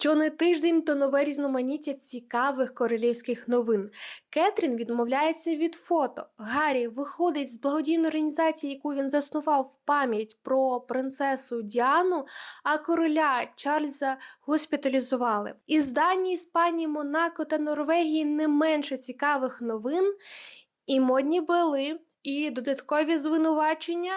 Що не тиждень, то нове різноманіття цікавих королівських новин. Кетрін відмовляється від фото. Гаррі виходить з благодійної організації, яку він заснував в пам'ять про принцесу Діану, а короля Чарльза госпіталізували. Із Данії, Іспанії, Монако та Норвегії не менше цікавих новин, і модні били, і додаткові звинувачення,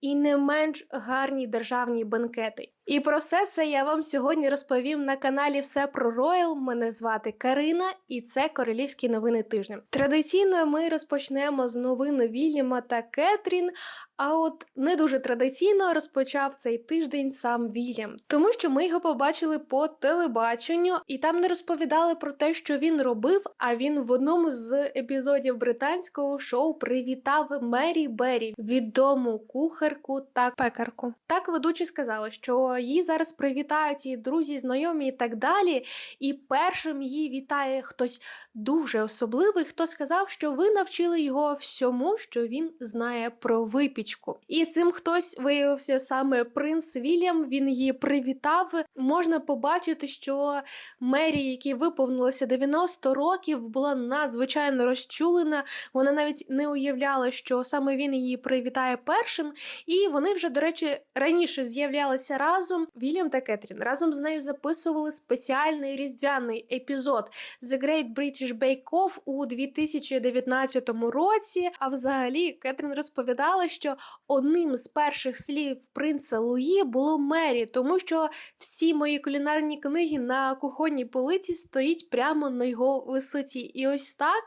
і не менш гарні державні бенкети. І про все це я вам сьогодні розповім на каналі Все про Роял. Мене звати Карина, і це королівські новини тижня. Традиційно ми розпочнемо з новин Вільяма та Кетрін. А от не дуже традиційно розпочав цей тиждень сам Вільям, тому що ми його побачили по телебаченню, і там не розповідали про те, що він робив. А він в одному з епізодів британського шоу привітав Мері Беррі, відому кухарку та пекарку. Так ведучі сказали, що її зараз привітають її друзі, знайомі і так далі. І першим її вітає хтось дуже особливий, хто сказав, що ви навчили його всьому, що він знає про випічку. І цим хтось виявився саме принц Вільям. Він її привітав. Можна побачити, що Мері, якій виповнилося 90 років, була надзвичайно розчулена. Вона навіть не уявляла, що саме він її привітає першим. І вони вже, до речі, раніше з'являлися разом. Вільям та Кетрін разом з нею записували спеціальний різдвяний епізод The Great British Bake Off у 2019 році. А взагалі Кетрін розповідала, що одним з перших слів принца Луї було Мері, тому що всі мої кулінарні книги на кухонній полиці стоїть прямо на його висоті. І ось так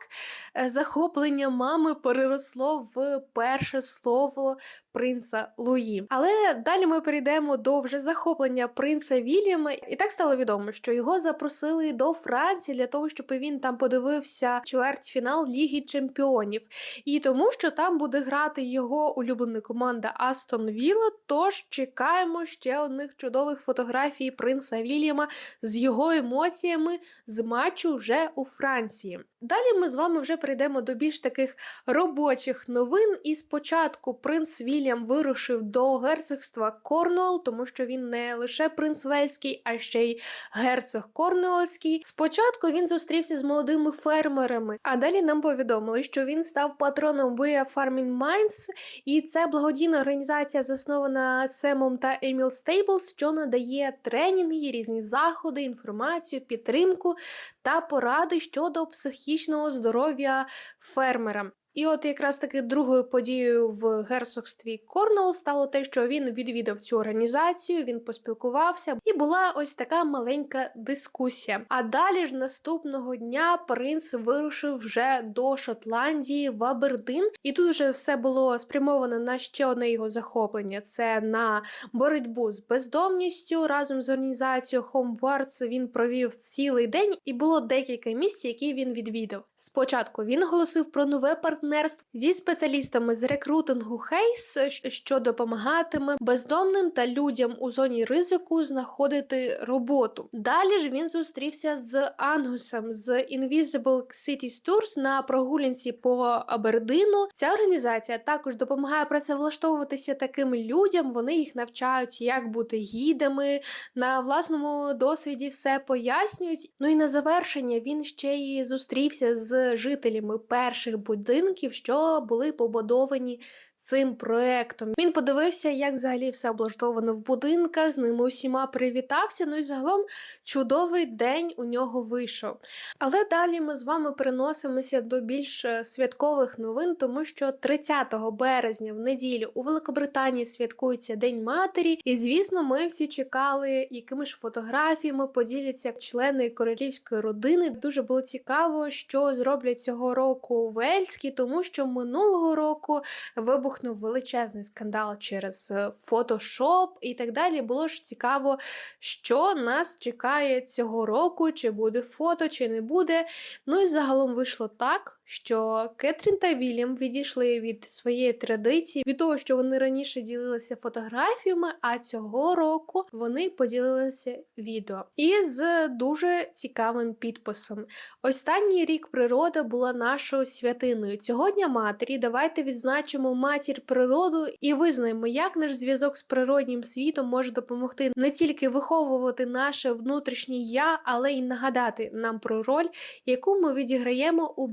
е, захоплення мами переросло в перше слово принца Луї. Але далі ми перейдемо до вже захоплення принца Вільяма. І так стало відомо, що його запросили до Франції для того, щоб він там подивився чвертьфінал Ліги Чемпіонів. І тому, що там буде грати його улюблена команда Астон Вілла. Тож чекаємо ще одних чудових фотографій принца Вільяма з його емоціями з матчу вже у Франції. Далі ми з вами вже перейдемо до більш таких робочих новин. І спочатку принц Вільям вирушив до герцогства Корнуол, тому що він не лише принц Вельський, а ще й герцог Корнуольський. Спочатку він зустрівся з молодими фермерами, а далі нам повідомили, що він став патроном We Farming Minds, і це благодійна організація, заснована Семом та Еміл Стейблс, що надає тренінги, різні заходи, інформацію, підтримку та поради щодо психічного здоров'я фермера. І от якраз таки другою подією в герцогстві Корнуол стало те, що він відвідав цю організацію, він поспілкувався, і була ось така маленька дискусія. А далі ж наступного дня принц вирушив вже до Шотландії в Абердин, і тут вже все було спрямовано на ще одне його захоплення: це на боротьбу з бездомністю разом з організацією Homewards Він провів цілий день, і було декілька місць, які він відвідав. Спочатку він оголосив про нове партнерство партнерств зі спеціалістами з рекрутингу Хейс, що допомагатиме бездомним та людям у зоні ризику знаходити роботу. Далі ж він зустрівся з Ангусом з Invisible Cities Tours на прогулянці по Абердину. Ця організація також допомагає працевлаштовуватися таким людям. Вони їх навчають, як бути гідами, на власному досвіді все пояснюють. Ну і на завершення він ще й зустрівся з жителями перших будинків будинків, що були побудовані цим проектом. Він подивився, як взагалі все облаштовано в будинках, з ними усіма привітався. Ну і загалом чудовий день у нього вийшов. Але далі ми з вами переносимося до більш е, святкових новин, тому що 30 березня в неділю у Великобританії святкується День Матері, і звісно, ми всі чекали, якими ж фотографіями поділяться члени королівської родини. Дуже було цікаво, що зроблять цього року Вельські, тому що минулого року вибух вибухнув величезний скандал через е, фотошоп і так далі. Було ж цікаво, що нас чекає цього року, чи буде фото, чи не буде. Ну і загалом вийшло так, що Кетрін та Вільям відійшли від своєї традиції, від того, що вони раніше ділилися фотографіями, а цього року вони поділилися відео. І з дуже цікавим підписом. Останній рік природа була нашою святиною. Цього дня матері давайте відзначимо матір природу і визнаємо, як наш зв'язок з природнім світом може допомогти не тільки виховувати наше внутрішнє я, але й нагадати нам про роль, яку ми відіграємо у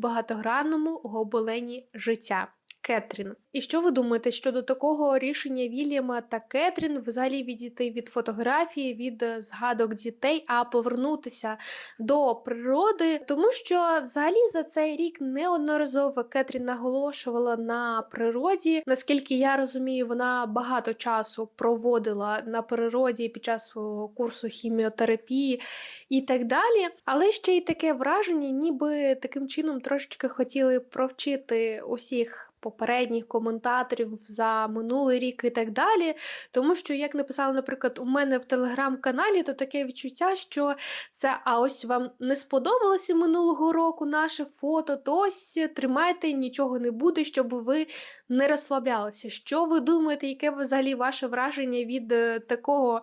багатогранному гобелені життя. Кетрін. І що ви думаєте щодо такого рішення Вільяма та Кетрін взагалі відійти від фотографії, від е, згадок дітей, а повернутися до природи? Тому що взагалі за цей рік неодноразово Кетрін наголошувала на природі. Наскільки я розумію, вона багато часу проводила на природі під час свого курсу хіміотерапії і так далі. Але ще й таке враження, ніби таким чином трошечки хотіли провчити усіх попередніх коментаторів за минулий рік і так далі. Тому що, як написали, наприклад, у мене в телеграм-каналі, то таке відчуття, що це а ось вам не сподобалося минулого року наше фото, то ось тримайте, нічого не буде, щоб ви не розслаблялися. Що ви думаєте, яке взагалі ваше враження від е, такого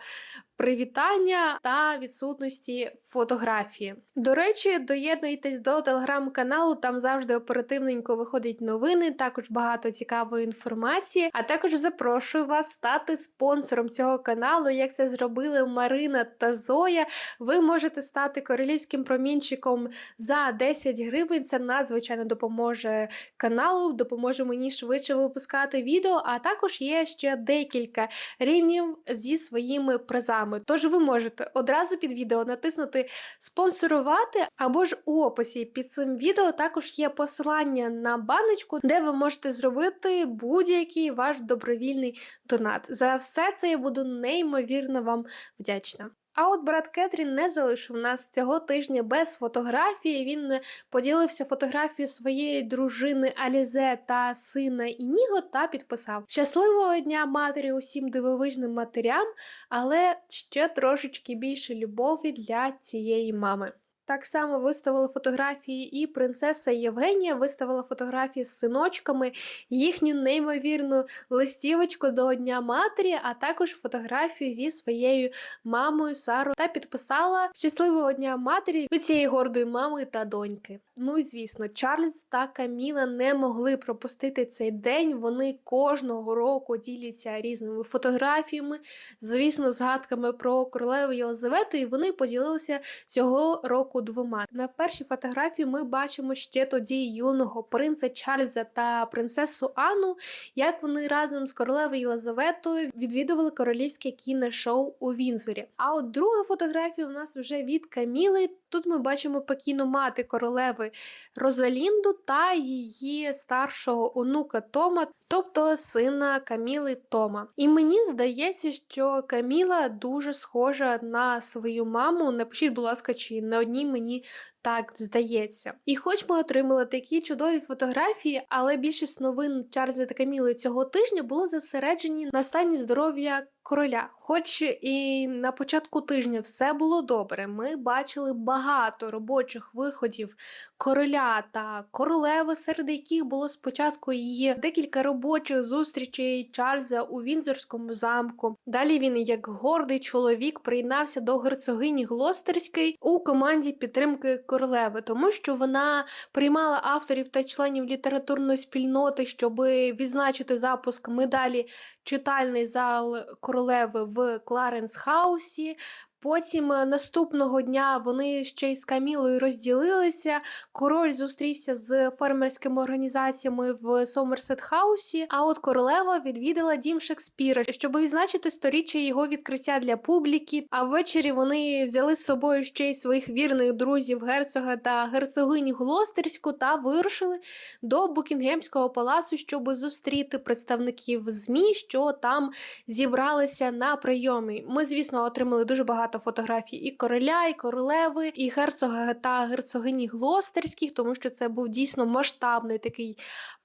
привітання та відсутності фотографії. До речі, доєднуйтесь до телеграм-каналу, там завжди оперативненько виходять новини, також багато цікавої інформації. А також запрошую вас стати спонсором цього каналу. Як це зробили Марина та Зоя. Ви можете стати королівським промінчиком за 10 гривень. Це надзвичайно допоможе каналу, допоможе мені швидше випускати відео. А також є ще декілька рівнів зі своїми призами програми. Тож ви можете одразу під відео натиснути спонсорувати, або ж у описі під цим відео також є посилання на баночку, де ви можете зробити будь-який ваш добровільний донат. За все це я буду неймовірно вам вдячна. А от брат Кетрін не залишив нас цього тижня без фотографії. Він поділився фотографією своєї дружини Алізе та сина Ініго та підписав: Щасливого дня матері усім дивовижним матерям, але ще трошечки більше любові для цієї мами. Так само виставили фотографії, і принцеса Євгенія виставила фотографії з синочками, їхню неймовірну листівочку до Дня Матері, а також фотографію зі своєю мамою Сарою та підписала щасливого дня матері від цієї гордої мами та доньки. Ну і звісно, Чарльз та Каміла не могли пропустити цей день. Вони кожного року діляться різними фотографіями, звісно, згадками про королеву Єлизавету, і вони поділилися цього року двома. На першій фотографії ми бачимо ще тоді юного принца Чарльза та принцесу Анну, як вони разом з королевою Єлизаветою відвідували королівське кіношоу у Вінзорі. А от друга фотографія у нас вже від Каміли. Тут ми бачимо покійну мати королеви Розалінду та її старшого онука Тома, тобто сина Каміли Тома. І мені здається, що Каміла дуже схожа на свою маму. Напишіть, будь ласка, чи на одній мені так здається. І хоч ми отримали такі чудові фотографії, але більшість новин Чарльза та Каміли цього тижня були зосереджені на стані здоров'я короля. Хоч і на початку тижня все було добре, ми бачили багато робочих виходів короля та королеви, серед яких було спочатку її декілька робочих зустрічей Чарльза у Вінзорському замку. Далі він, як гордий чоловік, приєднався до герцогині Глостерської у команді підтримки королеви, тому що вона приймала авторів та членів літературної спільноти, щоб відзначити запуск медалі читальний зал королеви в Кларенс Хаусі. Потім е, наступного дня вони ще й з Камілою розділилися. Король зустрівся з фермерськими організаціями в Сомерсет Хаусі. А от королева відвідала дім Шекспіра, щоб відзначити сторіччя його відкриття для публіки. А ввечері вони взяли з собою ще й своїх вірних друзів герцога та герцогині Глостерську та вирушили до Букінгемського палацу, щоб зустріти представників змі, що там зібралися на прийомі. Ми, звісно, отримали дуже багато багато фотографій і короля, і королеви, і герцога та герцогині Глостерських, тому що це був дійсно масштабний такий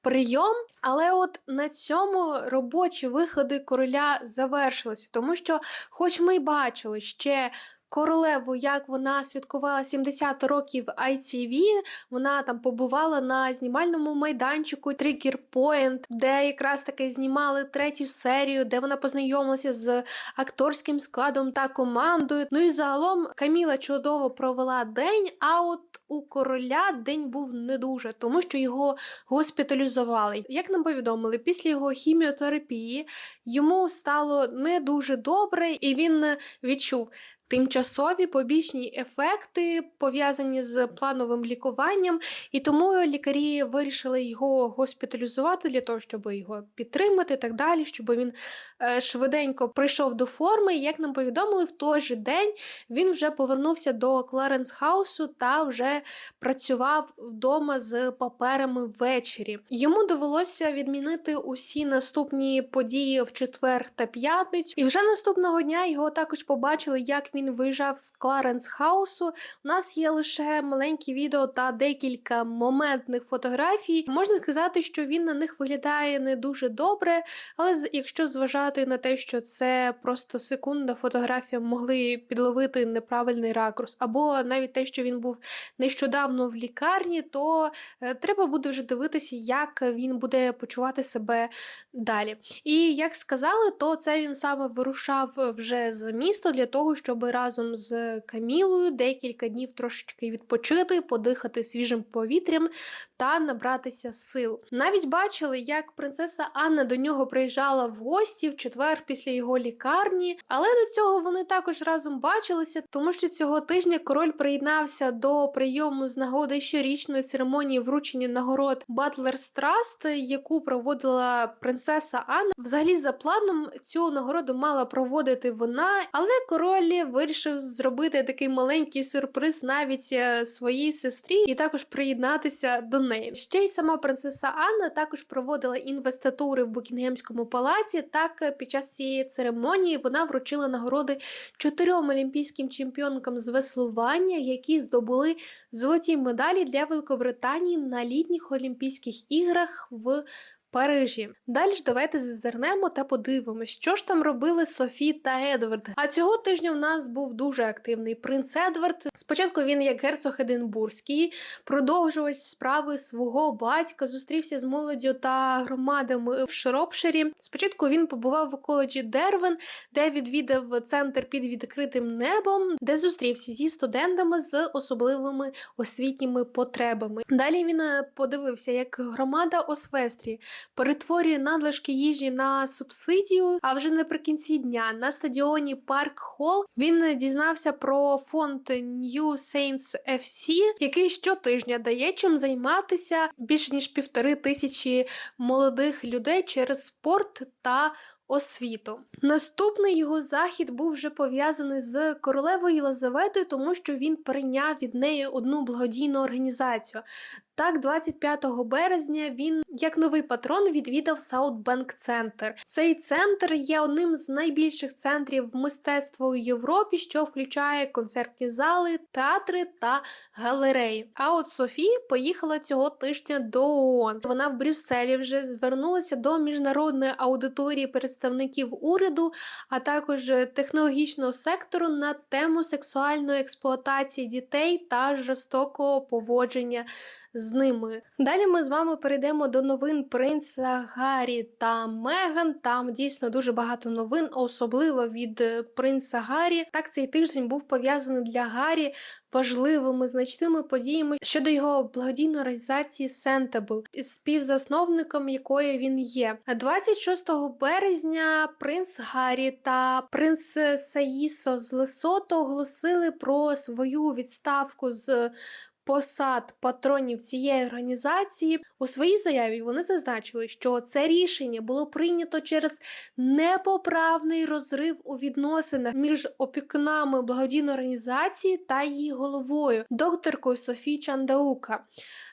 прийом. Але от на цьому робочі виходи короля завершилися, тому що, хоч ми й бачили ще королеву, як вона святкувала 70 років ITV, вона там побувала на знімальному майданчику Trigger Point, де якраз таки знімали третю серію, де вона познайомилася з акторським складом та командою. Ну і загалом Каміла чудово провела день. А от у короля день був не дуже, тому що його госпіталізували. Як нам повідомили, після його хіміотерапії йому стало не дуже добре, і він відчув. Тимчасові побічні ефекти пов'язані з плановим лікуванням, і тому лікарі вирішили його госпіталізувати для того, щоб його підтримати, і так далі, щоб він е, швиденько прийшов до форми. І як нам повідомили, в той же день він вже повернувся до Кларенс Хаусу та вже працював вдома з паперами ввечері. Йому довелося відмінити усі наступні події в четвер та п'ятницю. І вже наступного дня його також побачили, як він виїжджав з Кларенс Хаусу. У нас є лише маленькі відео та декілька моментних фотографій. Можна сказати, що він на них виглядає не дуже добре, але якщо зважати на те, що це просто секундна фотографія, могли підловити неправильний ракурс, або навіть те, що він був нещодавно в лікарні, то е, треба буде вже дивитися, як він буде почувати себе далі. І як сказали, то це він саме вирушав вже за місто для того, щоб разом з Камілою декілька днів трошечки відпочити, подихати свіжим повітрям та набратися сил. Навіть бачили, як принцеса Анна до нього приїжджала в гості в четвер після його лікарні, але до цього вони також разом бачилися, тому що цього тижня король приєднався до прийому з нагоди щорічної церемонії вручення нагород Батлерс Траст, яку проводила принцеса Анна. Взагалі, за планом цю нагороду мала проводити вона, але король вирішив зробити такий маленький сюрприз навіть е, своїй сестрі і також приєднатися до неї. Ще й сама принцеса Анна також проводила інвеститури в Букінгемському палаці. Так, е, під час цієї церемонії вона вручила нагороди чотирьом олімпійським чемпіонкам з веслування, які здобули золоті медалі для Великобританії на літніх Олімпійських іграх в Парижі. Далі ж давайте зазирнемо та подивимось, що ж там робили Софі та Едвард. А цього тижня в нас був дуже активний принц Едвард. Спочатку він, як герцог Единбурзький, продовжувач справи свого батька, зустрівся з молоддю та громадами в Шропширі. Спочатку він побував у коледжі Дервен, де відвідав центр під відкритим небом, де зустрівся зі студентами з особливими освітніми потребами. Далі він е, подивився, як громада Освестрі перетворює надлишки їжі на субсидію. А вже наприкінці дня на стадіоні Парк Холл він дізнався про фонд New Saints FC, який щотижня дає чим займатися більше ніж півтори тисячі молодих людей через спорт та освіту. Наступний його захід був вже пов'язаний з королевою Єлизаветою, тому що він перейняв від неї одну благодійну організацію. Так, 25 березня він, як новий патрон, відвідав Саутбенк Центр. Цей центр є одним з найбільших центрів мистецтва у Європі, що включає концертні зали, театри та галереї. А от Софія поїхала цього тижня до ООН. Вона в Брюсселі вже звернулася до міжнародної аудиторії представників уряду, а також технологічного сектору на тему сексуальної експлуатації дітей та жорстокого поводження з ними. Далі ми з вами перейдемо до новин принца Гаррі та Меган. Там дійсно дуже багато новин, особливо від е, принца Гаррі. Так, цей тиждень був пов'язаний для Гаррі важливими значними подіями щодо його благодійної організації Сентабл, співзасновником якої він є. 26 березня принц Гаррі та принц Саїсо з Лесото оголосили про свою відставку з посад патронів цієї організації у своїй заяві вони зазначили, що це рішення було прийнято через непоправний розрив у відносинах між опікунами благодійної організації та її головою, докторкою Софії Чандаука.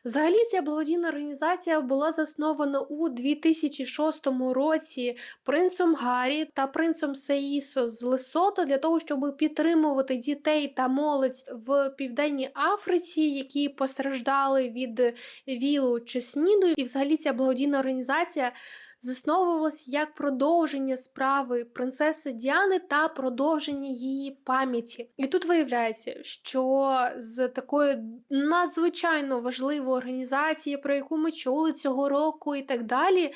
Взагалі, ця благодійна організація була заснована у 2006 році принцем Гаррі та принцем Сеїсо з Лесото для того, щоб підтримувати дітей та молодь в південній Африці, які постраждали від ВІЛу чи СНІДу. І взагалі ця благодійна організація засновувалась як продовження справи принцеси Діани та продовження її пам'яті. І тут виявляється, що з такої надзвичайно важливої організації, про яку ми чули цього року, і так далі,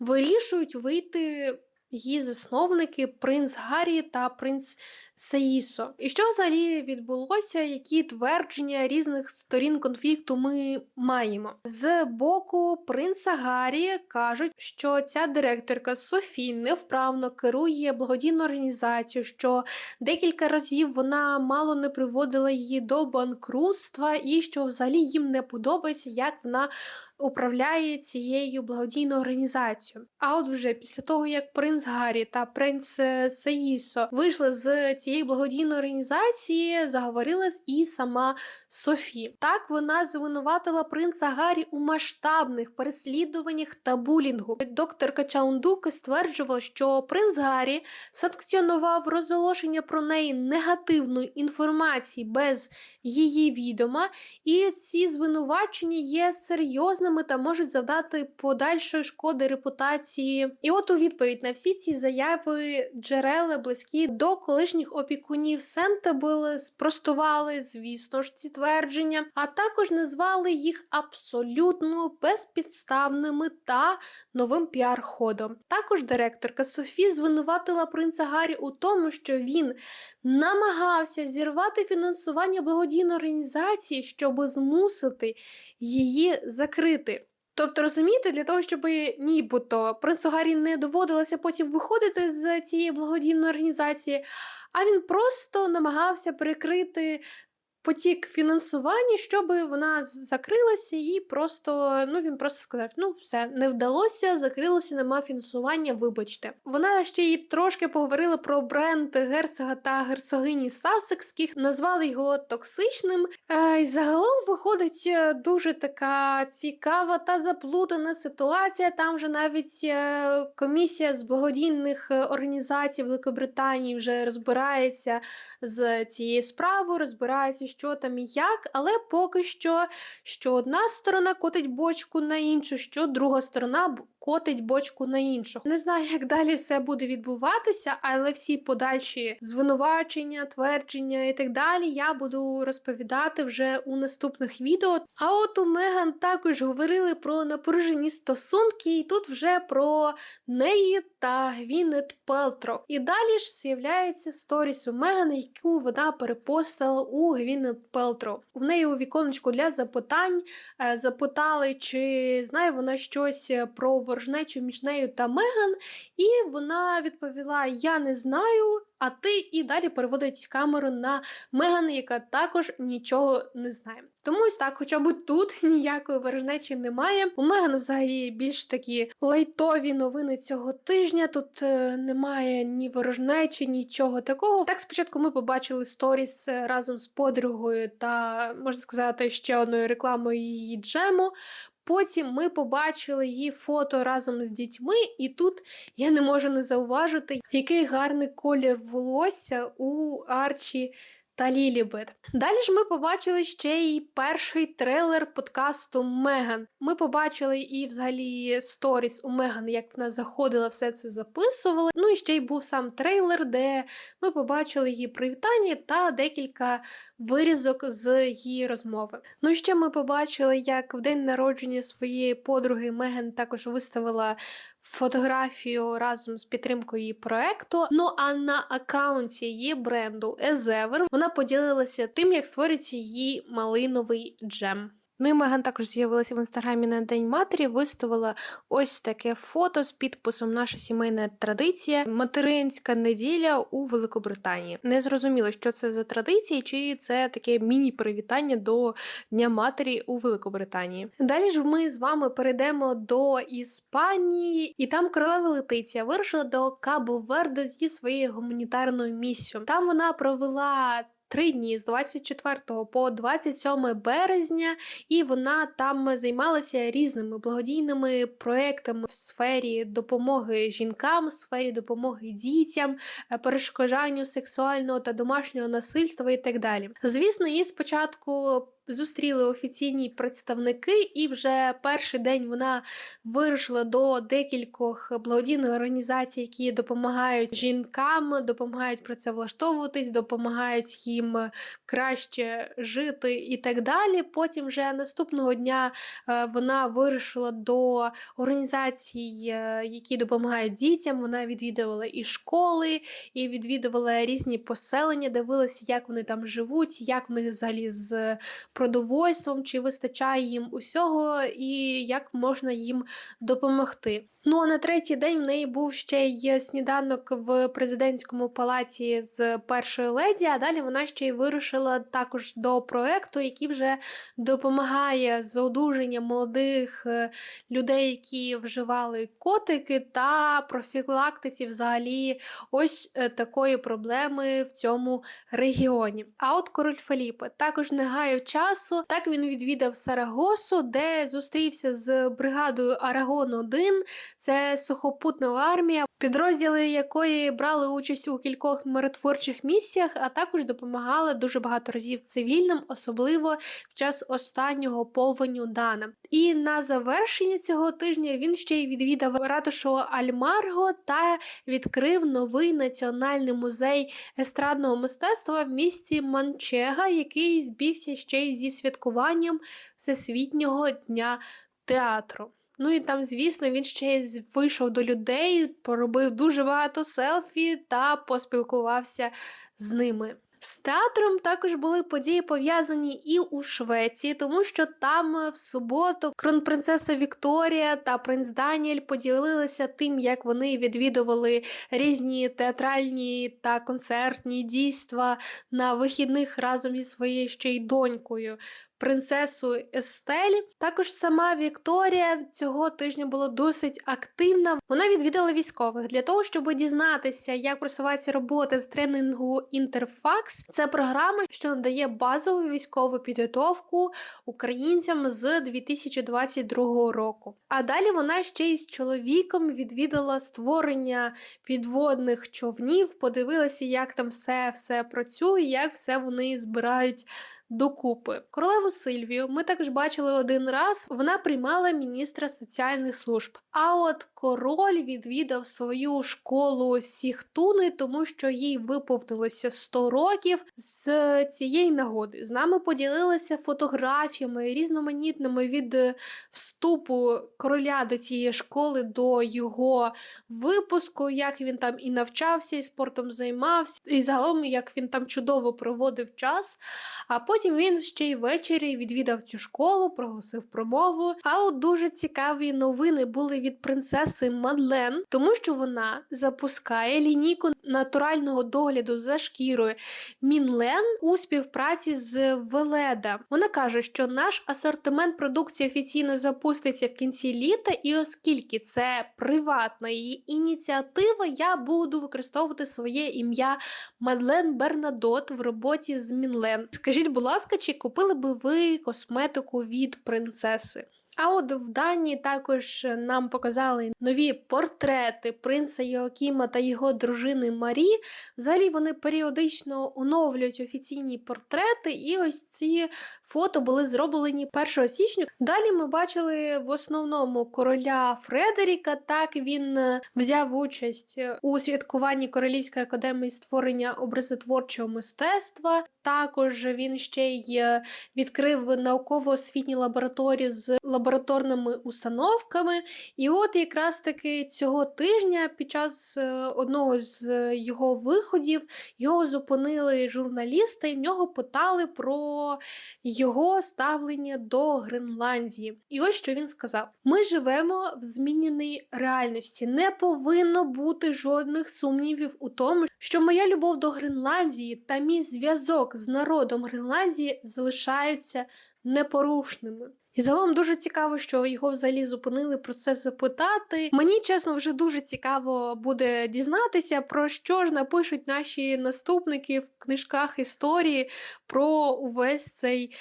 вирішують вийти. Її засновники принц Гаррі та принц Саїсо. І що взагалі відбулося? Які твердження різних сторін конфлікту ми маємо? З боку принца Гаррі кажуть, що ця директорка Софі невправно керує благодійну організацію, що декілька разів вона мало не приводила її до банкрутства, і що взагалі їм не подобається, як вона. Управляє цією благодійною організацією. А от вже після того, як принц Гаррі та принц Саїсо вийшли з цієї благодійної організації заговорила і сама Софі. Так вона звинуватила принца Гаррі у масштабних переслідуваннях та булінгу. Докторка Чаундуки стверджувала, що принц Гаррі санкціонував розголошення про неї негативної інформації без її відома, і ці звинувачення є серйозними та можуть завдати подальшої шкоди репутації. І от у відповідь на всі ці заяви джерела близькі до колишніх опікунів Сентебл спростували, звісно ж, ці твердження, а також назвали їх абсолютно безпідставними та новим піар-ходом. Також директорка Софі звинуватила принца Гаррі у тому, що він намагався зірвати фінансування благодійної організації, щоб змусити її закрити. Тобто, розумієте, для того, щоб нібито принцу Гаррі не доводилося потім виходити з цієї благодійної організації, а він просто намагався перекрити потік фінансування, щоб вона закрилася, і просто ну він просто сказав: ну все не вдалося, закрилося, нема фінансування. Вибачте, вона ще й трошки поговорила про бренд герцога та герцогині Сасекських, назвали його токсичним. Е, і загалом виходить е, дуже така цікава та заплутана ситуація. Там вже навіть е, комісія з благодійних організацій Великобританії вже розбирається з цією справою, розбирається що там і як, але поки що, що одна сторона котить бочку на іншу, що друга сторона котить бочку на іншу. Не знаю, як далі все буде відбуватися, але всі подальші звинувачення, твердження і так далі я буду розповідати вже у наступних відео. А от у Меган також говорили про напружені стосунки, і тут вже про неї та Гвінет Пелтро. І далі ж з'являється сторіс у Меган, яку вона перепостила у Гвінет Пелтро. В неї у віконечку для запитань е, запитали, чи знає вона щось про ворожнечу між нею та Меган, і вона відповіла: Я не знаю. А ти і далі переводить камеру на Меган, яка також нічого не знає. Тому ось так, хоча б тут ніякої ворожнечі немає. У Меган взагалі більш такі лайтові новини цього тижня. Тут е, немає ні ворожнечі, нічого такого. Так, спочатку ми побачили сторіс е, разом з подругою та можна сказати ще одною рекламою її джему. Потім ми побачили її фото разом з дітьми, і тут я не можу не зауважити, який гарний колір волосся у Арчі та Лілібет. Далі ж ми побачили ще й перший трейлер подкасту Меган. Ми побачили і взагалі сторіс у Меган, як вона заходила, все це записувала. Ну і ще й був сам трейлер, де ми побачили її привітання та декілька вирізок з її розмови. Ну і ще ми побачили, як в день народження своєї подруги Меган також виставила фотографію разом з підтримкою її проекту. Ну а на аккаунті її бренду Ezever вона поділилася тим, як створюється її малиновий джем. Ну і Меган також з'явилася в інстаграмі на День матері, виставила ось таке фото з підписом Наша сімейна традиція, материнська неділя у Великобританії. Не зрозуміло, що це за традиції, чи це таке міні-привітання до Дня матері у Великобританії. Далі ж ми з вами перейдемо до Іспанії, і там королева Летиція вирушила до Кабо Верде зі своєю гуманітарною місією. Там вона провела три дні з 24 по 27 березня, і вона там займалася різними благодійними проектами в сфері допомоги жінкам, в сфері допомоги дітям, е, перешкоджанню сексуального та домашнього насильства і так далі. Звісно, її спочатку зустріли офіційні представники, і вже перший день вона вирушила до декількох благодійних організацій, які допомагають жінкам, допомагають працевлаштовуватись, допомагають їм краще жити і так далі. Потім вже наступного дня е, вона вирушила до організацій, е, які допомагають дітям. Вона відвідувала і школи, і відвідувала різні поселення, дивилася, як вони там живуть, як вони взагалі з продовольством, чи вистачає їм усього, і як можна їм допомогти. Ну а на третій день в неї був ще й сніданок в президентському палаці з першої леді. А далі вона ще й вирушила також до проекту, який вже допомагає з одужанням молодих е, людей, які вживали котики, та профілактиці взагалі ось е, такої проблеми в цьому регіоні. А от король Феліпе також не гаяв часу. Так він відвідав Сарагосу, де зустрівся з бригадою Арагон 1 це сухопутна армія, підрозділи якої брали участь у кількох миротворчих місіях, а також допомагали дуже багато разів цивільним, особливо в час останнього повеню Дана. І на завершення цього тижня він ще й відвідав ратушу Альмарго та відкрив новий національний музей естрадного мистецтва в місті Манчега, який збігся ще й зі святкуванням Всесвітнього дня театру. Ну і там, звісно, він ще й вийшов до людей, поробив дуже багато селфі та поспілкувався з ними. З театром також були події пов'язані і у Швеції, тому що там в суботу кронпринцеса Вікторія та принц Даніель поділилися тим, як вони відвідували різні театральні та концертні дійства на вихідних разом зі своєю ще й донькою принцесу Естелі. Також сама Вікторія цього тижня була досить активна. Вона відвідала військових для того, щоб дізнатися, як просувається робота з тренінгу Інтерфакс. Це програма, що надає базову військову підготовку українцям з 2022 року. А далі вона ще й з чоловіком відвідала створення підводних човнів, подивилася, як там все, все працює, як все вони збирають докупи. Королеву Сильвію ми також бачили один раз. Вона приймала міністра соціальних служб. А от король відвідав свою школу Сіхтуни, тому що їй виповнилося 100 років з цієї нагоди. З нами поділилися фотографіями різноманітними від вступу короля до цієї школи, до його випуску, як він там і навчався, і спортом займався, і загалом як він там чудово проводив час. А потім він ще й ввечері відвідав цю школу, проголосив промову. А от дуже цікаві новини були від принцеси Мадлен, тому що вона запускає лінійку натурального догляду за шкірою Мінлен у співпраці з Веледа. Вона каже, що наш асортимент продукції офіційно запуститься в кінці літа, і оскільки це приватна її ініціатива, я буду використовувати своє ім'я Мадлен Бернадот в роботі з Мінлен. Скажіть, будь ласка, чи купили би ви косметику від принцеси? А от в Данії також нам показали нові портрети принца Йоакіма та його дружини Марі. Взагалі вони періодично оновлюють офіційні портрети, і ось ці фото були зроблені 1 січня. Далі ми бачили в основному короля Фредеріка. Так він е, взяв участь у святкуванні Королівської академії створення образотворчого мистецтва. Також він ще й е, відкрив науково-освітні лабораторії з лабораторними установками. І от якраз таки цього тижня під час е, одного з його виходів його зупинили журналісти, і в нього питали про його ставлення до Гренландії. І ось що він сказав: ми живемо в зміненій реальності. Не повинно бути жодних сумнівів у тому, що моя любов до Гренландії та мій зв'язок з народом Гренландії залишаються непорушними. І загалом дуже цікаво, що його взагалі зупинили про це запитати. Мені чесно вже дуже цікаво буде дізнатися, про що ж напишуть наші наступники в книжках історії про увесь цей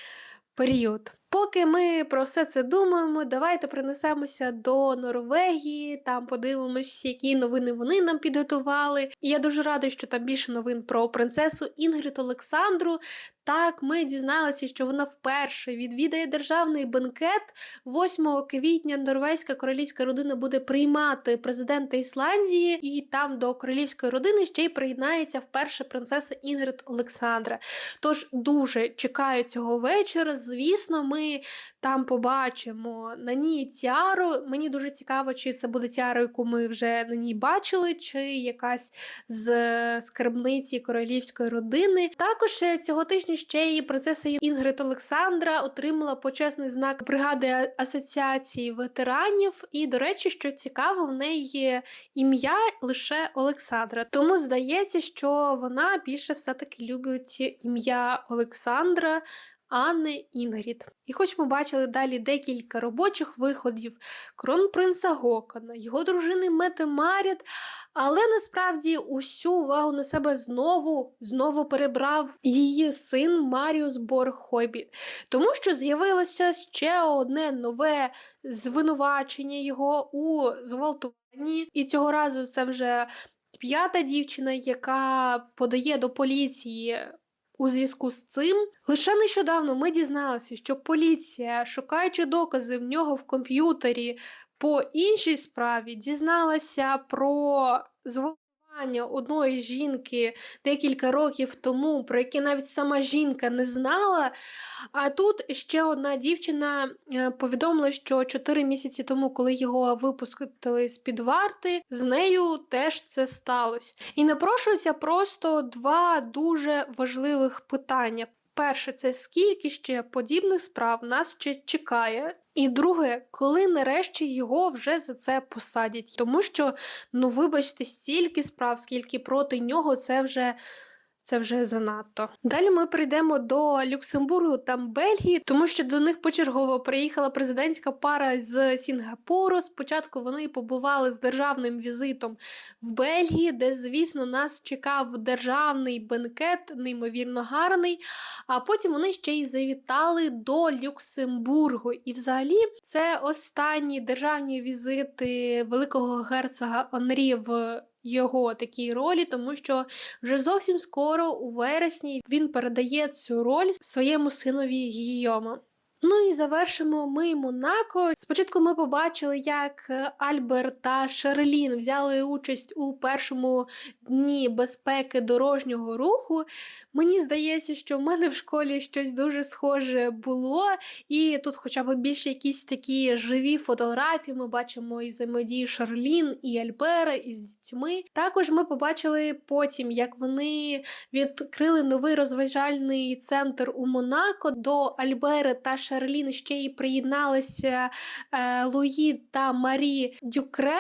період. Поки ми про все це думаємо, давайте принесемося до Норвегії, там подивимось, які новини вони нам підготували. І я дуже рада, що там більше новин про принцесу Інгрид Олександру. Так, ми дізналися, що вона вперше відвідає державний бенкет. 8 квітня норвезька королівська родина буде приймати президента Ісландії, і там до королівської родини ще й приєднається вперше принцеса Інгрид Олександра. Тож дуже чекаю цього вечора. Звісно, ми там побачимо на ній тіару. Мені дуже цікаво, чи це буде тіара, яку ми вже на ній бачили, чи якась з скарбниці королівської родини. Також е, цього тижня ще й принцеса Інгрид Олександра отримала почесний знак бригади асоціації ветеранів. І, до речі, що цікаво, в неї ім'я лише Олександра. Тому здається, що вона більше все-таки любить ім'я Олександра. А не Інгрід. І хоч ми бачили далі декілька робочих виходів кронпринца Гокона, його дружини Мети Маріт, але насправді усю увагу на себе знову знову перебрав її син Маріус Борхойбі, тому що з'явилося ще одне нове звинувачення його у зґвалтуванні, і цього разу це вже п'ята дівчина, яка подає до поліції. У зв'язку з цим лише нещодавно ми дізналися, що поліція, шукаючи докази в нього в комп'ютері по іншій справі, дізналася про одної жінки декілька років тому, про яке навіть сама жінка не знала. А тут ще одна дівчина е, повідомила, що 4 місяці тому, коли його випустили з під варти, з нею теж це сталося. І напрошуються просто два дуже важливих питання. Перше, це скільки ще подібних справ нас ще чекає. І друге, коли нарешті його вже за це посадять. Тому що, ну вибачте, стільки справ, скільки проти нього, це вже. Це вже занадто. Далі ми прийдемо до Люксембургу та Бельгії, тому що до них почергово приїхала президентська пара з Сінгапуру. Спочатку вони побували з державним візитом в Бельгії, де, звісно, нас чекав державний бенкет, неймовірно гарний. А потім вони ще й завітали до Люксембургу. І, взагалі, це останні державні візити великого герцога Онрі в його такій ролі, тому що вже зовсім скоро, у вересні, він передає цю роль своєму синові Гійома. Ну і завершимо ми Монако. Спочатку ми побачили, як Альберт та Шерлін взяли участь у першому дні безпеки дорожнього руху. Мені здається, що в мене в школі щось дуже схоже було, і тут, хоча б більше якісь такі живі фотографії, ми бачимо і взаємодію Шарлін, і Альбера, і з дітьми. Також ми побачили потім, як вони відкрили новий розважальний центр у Монако до Альбери та Шарлін Шарлін ще й приєдналися е, Луї та Марі Дюкре.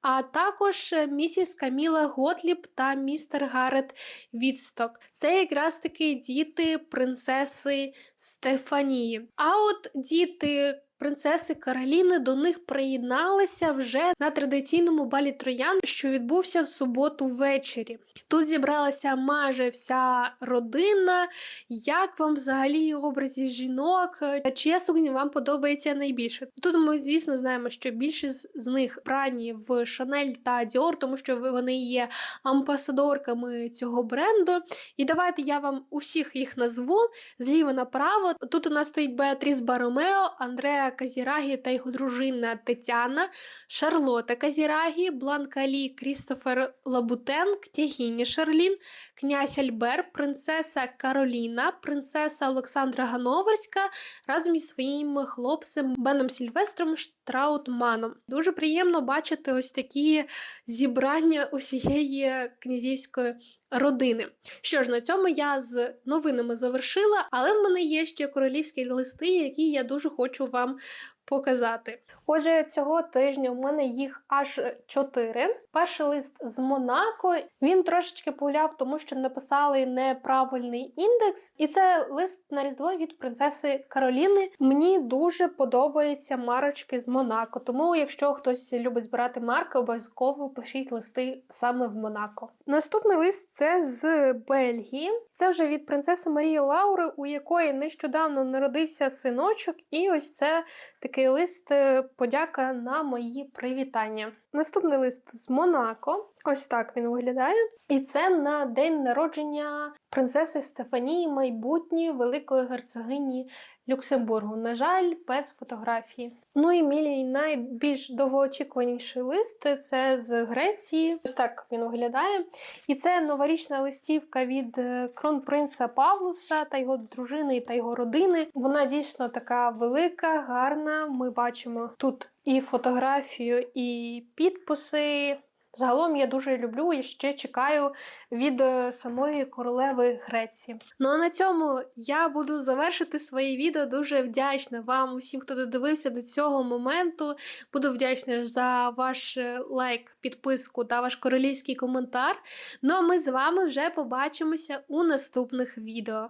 А також місіс Каміла Готліп та містер Гарет Відсток. Це якраз таки діти принцеси Стефанії. А от діти принцеси Кароліни до них приєдналися вже на традиційному балі троян, що відбувся в суботу ввечері. Тут зібралася майже вся родина. Як вам взагалі образі жінок? Чия сукня вам подобається найбільше? Тут ми, звісно, знаємо, що більшість з них брані в Шанель та Діор, тому що вони є амбасадорками цього бренду. І давайте я вам усіх їх назву зліва направо. Тут у нас стоїть Беатріс Баромео, Андреа Казірагі та його дружина Тетяна, Шарлота Казірагі, Бланка Лі, Крістофер Лабутен, княгиня Шарлін, князь Альбер, принцеса Кароліна, принцеса Олександра Гановерська разом із своїм хлопцем Беном Сільвестром Штраутманом. Дуже приємно бачити ось такі зібрання усієї князівської родини. Що ж, на цьому я з новинами завершила, але в мене є ще королівські листи, які я дуже хочу вам показати. Отже, цього тижня у мене їх аж чотири. Перший лист з Монако. Він трошечки погуляв, тому що написали неправильний індекс. І це лист на різдво від принцеси Кароліни. Мені дуже подобаються марочки з Монако. Тому, якщо хтось любить збирати марки, обов'язково пишіть листи саме в Монако. Наступний лист це з Бельгії. Це вже від принцеси Марії Лаури, у якої нещодавно народився синочок, і ось це такий лист е, подяка на мої привітання. Наступний лист з Монако. Ось так він виглядає. І це на день народження принцеси Стефанії, майбутньої великої герцогині Люксембургу. На жаль, без фотографії. Ну і мій найбільш довгоочікуваніший лист це з Греції. Ось так він виглядає. І це новорічна листівка від е, кронпринца Павлуса та його дружини та його родини. Вона дійсно така велика, гарна. Ми бачимо тут і фотографію, і підписи. Загалом я дуже люблю і ще чекаю від е, самої королеви Греції. Ну а на цьому я буду завершити своє відео. Дуже вдячна вам, усім, хто додивився до цього моменту. Буду вдячна за ваш е, лайк, підписку та ваш королівський коментар. Ну а ми з вами вже побачимося у наступних відео.